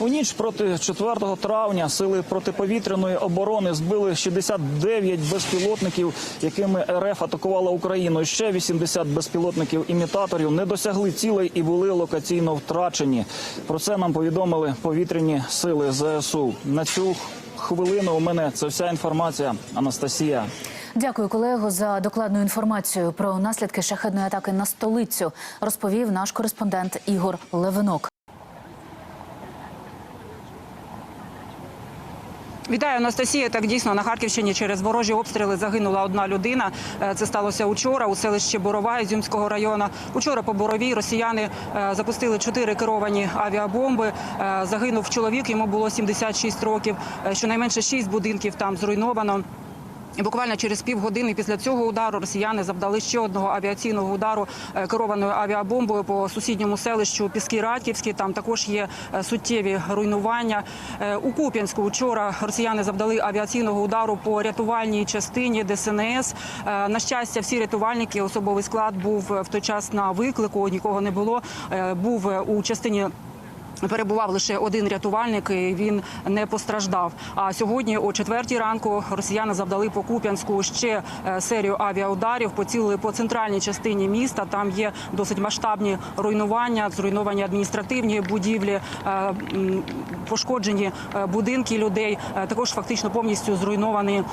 У ніч проти 4 травня сили протиповітряної оборони збили 69 безпілотників, якими РФ атакувала Україну. Ще 80 безпілотників імітаторів не досягли цілей і були локаційно втрачені. Про це нам повідомили повітряні сили ЗСУ. На цю хвилину у мене це вся інформація. Анастасія. Дякую, колего, за докладну інформацію про наслідки шахедної атаки на столицю. Розповів наш кореспондент Ігор Левинок. Вітаю, Анастасія. Так дійсно на Харківщині через ворожі обстріли загинула одна людина. Е, Це сталося учора у селищі Борова Ізюмського району. Учора по боровій росіяни е, запустили чотири керовані авіабомби. Е, Загинув чоловік. Йому було 76 років. Щонайменше шість будинків там зруйновано. І буквально через півгодини після цього удару росіяни завдали ще одного авіаційного удару е, керованою авіабомбою по сусідньому селищу Піски Радківські. Там також є е, суттєві руйнування. Е, У Куп'янську вчора росіяни завдали авіаційного удару по рятувальній частині ДСНС. На щастя, всі рятувальники, особовий склад був в той час на виклику. Нікого не було. Був у частині. Перебував лише один рятувальник, і він не постраждав. А сьогодні, о четвертій ранку, росіяни завдали по Куп'янську ще е, серію авіаударів, поцілили по центральній частині міста. Там є досить масштабні руйнування, зруйновані адміністративні будівлі, е, пошкоджені е, будинки людей. Також фактично повністю зруйновані.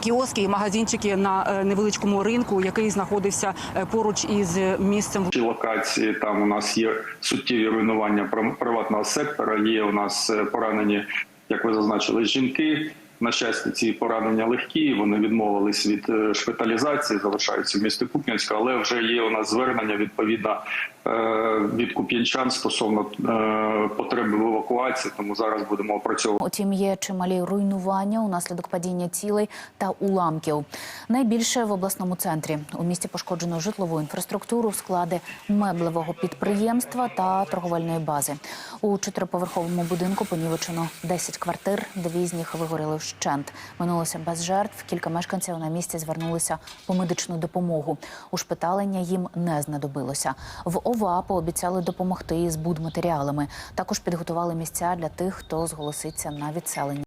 Кіоски і магазинчики на е, невеличкому ринку, який знаходився е, поруч із місцем Ці локації там у нас є суттєві руйнування прив- приватного сектора. Є у нас е, поранені, як ви зазначили, жінки. На щастя, ці поранення легкі. Вони відмовились від е, шпиталізації, залишаються в місті Куп'янська, але вже є у нас звернення відповідно е, від куп'янчан стосовно е, потреби в евакуації. Тому зараз будемо опрацьовувати. Утім, є чималі руйнування унаслідок падіння цілей та уламків. Найбільше в обласному центрі у місті пошкоджено житлову інфраструктуру, склади меблевого підприємства та торговельної бази. У чотириповерховому будинку понівечено 10 квартир, дві з них вигоріли вщент. Минулося без жертв. Кілька мешканців на місці звернулися по медичну допомогу. Ушпиталення їм не знадобилося. В ОВА пообіцяли допомогти із будматеріалами. Також підготували місця для тих, хто зголоситься на відселення.